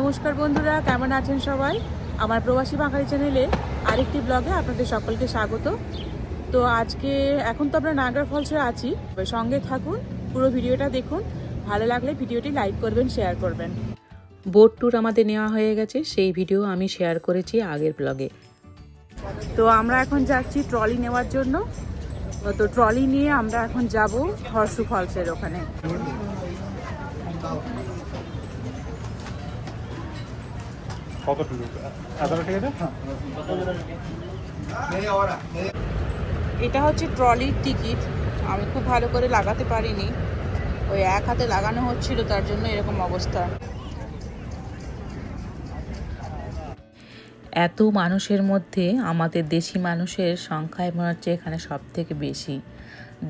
নমস্কার বন্ধুরা, কেমন আছেন সবাই? আমার প্রবাসী বাঙালি চ্যানেলে আরেকটি ব্লগে আপনাদের সকলকে স্বাগত। তো আজকে এখন তো আমরা নাগার ফলসে আছি সঙ্গে থাকুন, পুরো ভিডিওটা দেখুন। ভালো লাগলে ভিডিওটি লাইক করবেন, শেয়ার করবেন। বোট ট্যুর আমাদের নেওয়া হয়ে গেছে, সেই ভিডিও আমি শেয়ার করেছি আগের ব্লগে। তো আমরা এখন যাচ্ছি ট্রলি নেওয়ার জন্য। তো ট্রলি নিয়ে আমরা এখন যাব হর্ষু ফলসের ওখানে। কতটুকু? এতটা ঠিক আছে এটা হচ্ছে ট্রলির টিকিট। আমি খুব ভালো করে লাগাতে পারিনি। ওই এক হাতে লাগানো হচ্ছিল তার জন্য এরকম অবস্থা। এত মানুষের মধ্যে আমাদের দেশি মানুষের সংখ্যায় মনে হচ্ছে এখানে সব থেকে বেশি।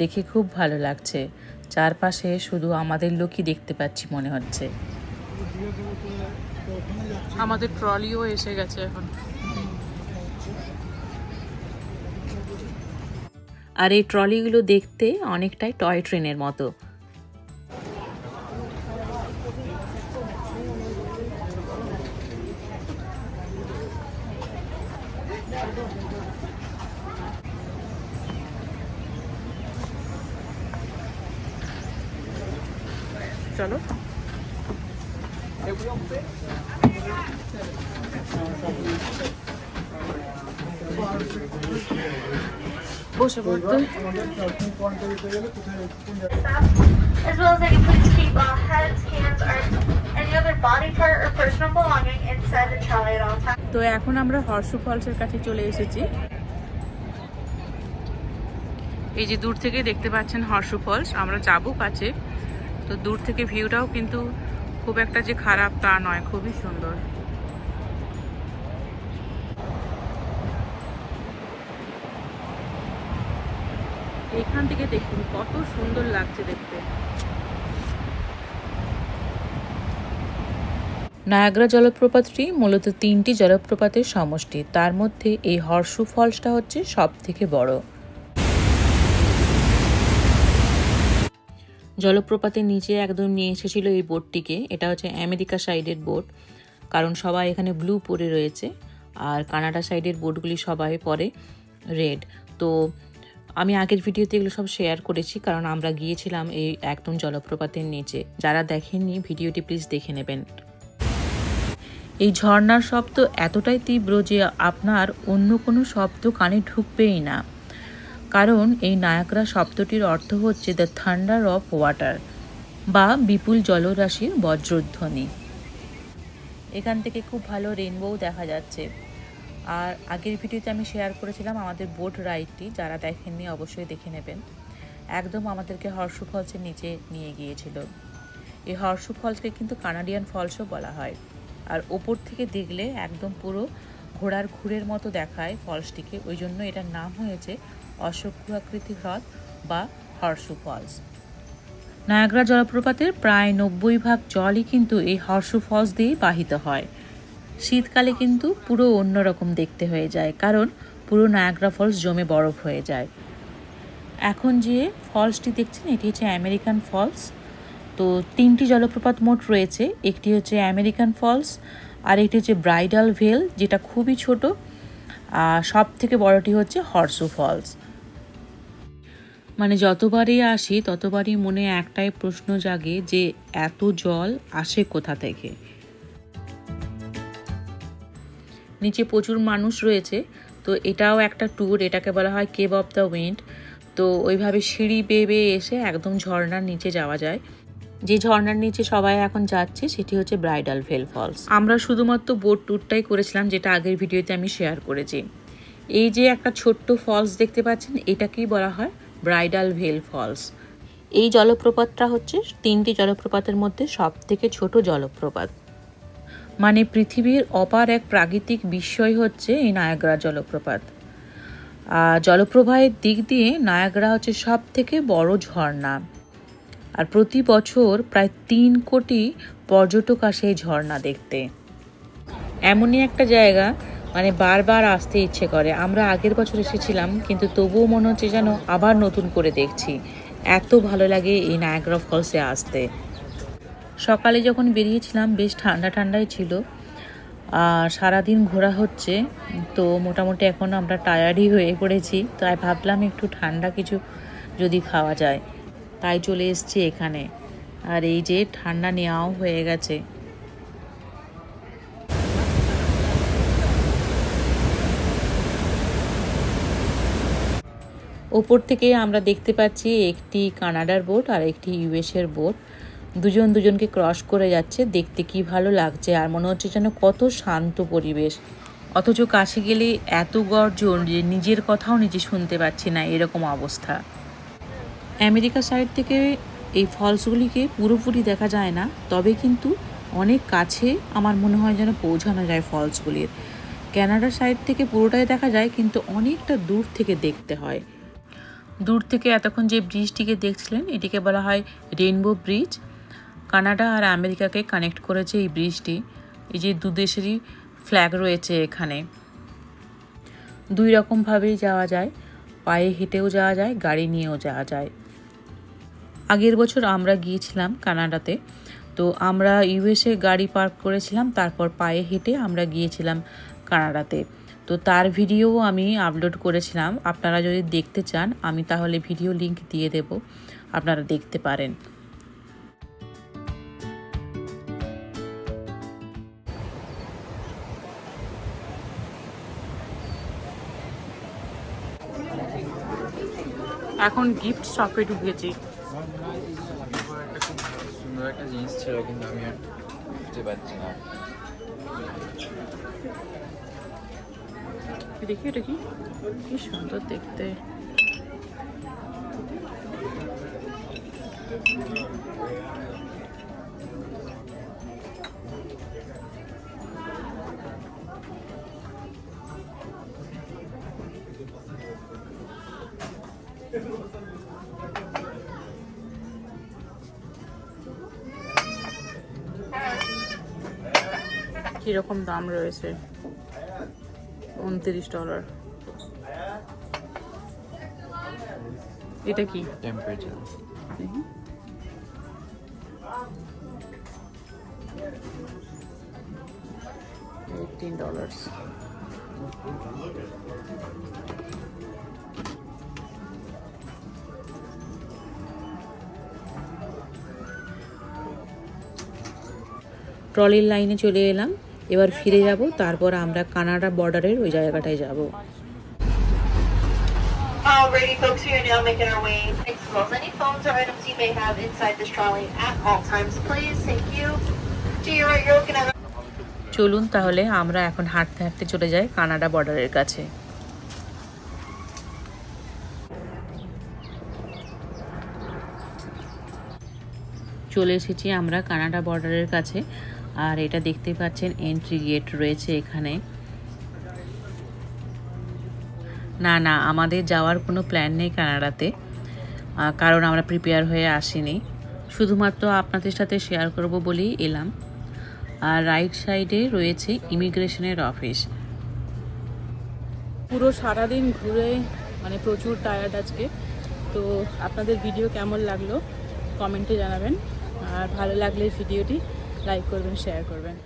দেখে খুব ভালো লাগছে। চারপাশে শুধু আমাদের লোকই দেখতে পাচ্ছি মনে হচ্ছে। আমাদের ট্রলিও এসে গেছে এখন। আর এই ট্রলিগুলো দেখতে অনেকটাই টয় ট্রেনের মতো। চলো। বসে পড়তে as well as can please keep all heads, hands, arms, any other body part or personal belonging inside the trolley at all times. তো এখন আমরা হর্ষু ফলসের কাছে চলে এসেছি এই যে দূর থেকে দেখতে পাচ্ছেন হর্ষু ফলস আমরা যাব কাছে তো দূর থেকে ভিউটাও কিন্তু খুব একটা যে খারাপ তা নয়, খুবই সুন্দর। এখান থেকে দেখুন, কত সুন্দর লাগছে দেখতে। নায়াগ্রা জলপ্রপাতটি মূলত তিনটি জলপ্রপাতের সমষ্টি। তার মধ্যে এই হর্ষু ফলসটা হচ্ছে সব থেকে বড়। জলপ্রপাতের নিচে একদম নিয়ে এসেছিল এই বোটটিকে। এটা হচ্ছে আমেরিকা সাইডের বোট, কারণ সবাই এখানে ব্লু পরে রয়েছে, আর কানাডা সাইডের বোটগুলি সবাই পরে রেড। তো আমি আগের ভিডিওতে এগুলো সব শেয়ার করেছি, কারণ আমরা গিয়েছিলাম এই একদম জলপ্রপাতের নিচে। যারা দেখেননি, ভিডিওটি প্লিজ দেখে নেবেন। এই ঝর্ণার শব্দ এতটাই তীব্র যে আপনার অন্য কোনো শব্দ কানে ঢুকবেই না। কারণ এই নায়করা শব্দটির অর্থ হচ্ছে দ্য থান্ডার অফ ওয়াটার বা বিপুল জলরাশির বজ্রধ্বনি। এখান থেকে খুব ভালো রেনবোও দেখা যাচ্ছে। আর আগের ভিডিওতে আমি শেয়ার করেছিলাম আমাদের বোট রাইডটি যারা দেখেননি অবশ্যই দেখে নেবেন। একদম আমাদেরকে হর্ষু ফলসের নিচে নিয়ে গিয়েছিল। এই হর্ষু ফলসকে কিন্তু কানাডিয়ান ফলসও বলা হয়। আর ওপর থেকে দেখলে একদম পুরো ঘোড়ার ঘুরের মতো দেখায় ফলসটিকে ওই জন্য এটার নাম হয়েছে অশ্বক্ষাকৃতি হ্রদ বা হর্ষু ফলস নায়াগ্রা জলপ্রপাতের প্রায় নব্বই ভাগ জলই কিন্তু এই হর্ষু ফলস দিয়েই বাহিত হয়। শীতকালে কিন্তু পুরো অন্যরকম দেখতে হয়ে যায়, কারণ পুরো নায়াগ্রা ফলস জমে বরফ হয়ে যায়। এখন যে ফলসটি দেখছেন, এটি হচ্ছে আমেরিকান ফলস। তো তিনটি জলপ্রপাত মোট রয়েছে, একটি হচ্ছে আমেরিকান ফলস, আর একটি হচ্ছে ব্রাইডাল ভেল, যেটা খুবই ছোট, আর সব থেকে বড়টি হচ্ছে হর্সু ফলস মানে যতবারই আসি, ততবারই মনে একটাই প্রশ্ন জাগে যে, এত জল আসে কোথা থেকে? নিচে প্রচুর মানুষ রয়েছে, তো এটাও একটা ট্যুর এটাকে বলা হয় কেভ অফ দ্য উইন্ড তো ওইভাবে সিঁড়ি বেয়ে বেয়ে এসে একদম ঝর্নার নিচে যাওয়া যায়। যে ঝর্নার নিচে সবাই এখন যাচ্ছে, সেটি হচ্ছে ব্রাইডাল ভেল ফলস আমরা শুধুমাত্র বোট ট্যুরটাই করেছিলাম, যেটা আগের ভিডিওতে আমি শেয়ার করেছি। এই যে একটা ছোট্ট ফলস দেখতে পাচ্ছেন, এটাকেই বলা হয় ব্রাইডাল ভেল ফলস। এই জলপ্রপাতটা হচ্ছে তিনটি জলপ্রপাতের মধ্যে সব থেকে ছোট জলপ্রপাত। মানে পৃথিবীর অপার এক প্রাকৃতিক বিস্ময় হচ্ছে এই নায়াগ্রা জলপ্রপাত। আর জলপ্রবাহের দিক দিয়ে নায়াগ্রা হচ্ছে সব থেকে বড় ঝর্ণা। আর প্রতি বছর প্রায় তিন কোটি পর্যটক আসে এই ঝর্ণা দেখতে। এমনই একটা জায়গা মানে বারবার আসতে ইচ্ছে করে। আমরা আগের বছর এসেছিলাম, কিন্তু তবুও মনে হচ্ছে যেন আবার নতুন করে দেখছি। এত ভালো লাগে এই নায়াগ্রা ফলসে আসতে। সকালে যখন বেরিয়েছিলাম, বেশ ঠান্ডা ঠান্ডাই ছিল। আর সারাদিন ঘোরা হচ্ছে, তো মোটামুটি এখন আমরা টায়ার্ডই হয়ে পড়েছি, তাই ভাবলাম একটু ঠান্ডা কিছু যদি খাওয়া যায়। তাই চলে এসছি এখানে। আর এই যে ঠান্ডা নেওয়াও হয়ে গেছে। ওপর থেকে আমরা দেখতে পাচ্ছি একটি কানাডার বোট আর একটি ইউএসের বোট। দুজন দুজনকে ক্রস করে যাচ্ছে, দেখতে কি ভালো লাগছে আর মনে হচ্ছে যেন কত শান্ত পরিবেশ। অথচ কাছে গেলে এত গর্জন যে নিজের কথাও নিজে শুনতে পাচ্ছি না এরকম অবস্থা। আমেরিকা সাইড থেকে এই ফলসগুলিকে পুরোপুরি দেখা যায় না, তবে কিন্তু অনেক কাছে আমার মনে হয় যেন পৌঁছানো যায় ফলসগুলির। ক্যানাডা সাইড থেকে পুরোটাই দেখা যায়, কিন্তু অনেকটা দূর থেকে দেখতে হয়। দূর থেকে এতক্ষণ যে ব্রিজটিকে দেখছিলেন, এটিকে বলা হয় রেইনবো ব্রিজ। কানাডা আর আমেরিকাকে কানেক্ট করেছে এই ব্রিজটি। এই যে দু দেশেরই ফ্ল্যাগ রয়েছে এখানে। দুই রকমভাবেই যাওয়া যায়। পায়ে হেঁটেও যাওয়া যায়, গাড়ি নিয়েও যাওয়া যায়। আগের বছর আমরা গিয়েছিলাম কানাডাতে। তো আমরা ইউএসএ গাড়ি পার্ক করেছিলাম, তারপর পায়ে হেঁটে আমরা গিয়েছিলাম কানাডাতে। তো তার ভিডিও আমি আপলোড করেছিলাম। আপনারা যদি দেখতে চান, আমি তাহলে ভিডিও লিংক দিয়ে দেব। আপনারা দেখতে পারেন। এখন গিফট শপে ঢুকেছি। একটা জিনিস ছিল, কিন্তু আমি আর খুঁজে পাচ্ছি না। দেখি এটা কি? কি সুন্দর দেখতে। কীরকম দাম রয়েছে? উনত্রিশ ডলার। এটা কি? টেম্পারেচার এইটিন ডলার্স ট্রলির লাইনে চলে এলাম। এবার ফিরে যাব তারপর আমরা কানাডা বর্ডারের ওই জায়গাটায় যাব Alrighty, folks, we are now making our way. Expose any phones or items you may have inside this trolley at all times, please. Thank you. To your right, you're looking at চলুন তাহলে আমরা এখন হাঁটতে হাঁটতে চলে যাই Canada বর্ডারের কাছে চলে এসেছি আমরা কানাডা বর্ডারের কাছে। আর এটা দেখতে পাচ্ছেন এন্ট্রি গেট রয়েছে এখানে। না না, আমাদের যাওয়ার কোনো প্ল্যান নেই কানাডাতে। কারণ আমরা প্রিপেয়ার হয়ে আসিনি। শুধুমাত্র আপনাদের সাথে শেয়ার করব বলেই এলাম। আর রাইট সাইডে রয়েছে ইমিগ্রেশনের অফিস পুরো সারাদিন ঘুরে মানে প্রচুর টায়ার্ড আজকে। তো আপনাদের ভিডিও কেমন লাগল? কমেন্টে জানাবেন। আর ভালো লাগলে ভিডিওটি লাইক করবেন শেয়ার করবেন।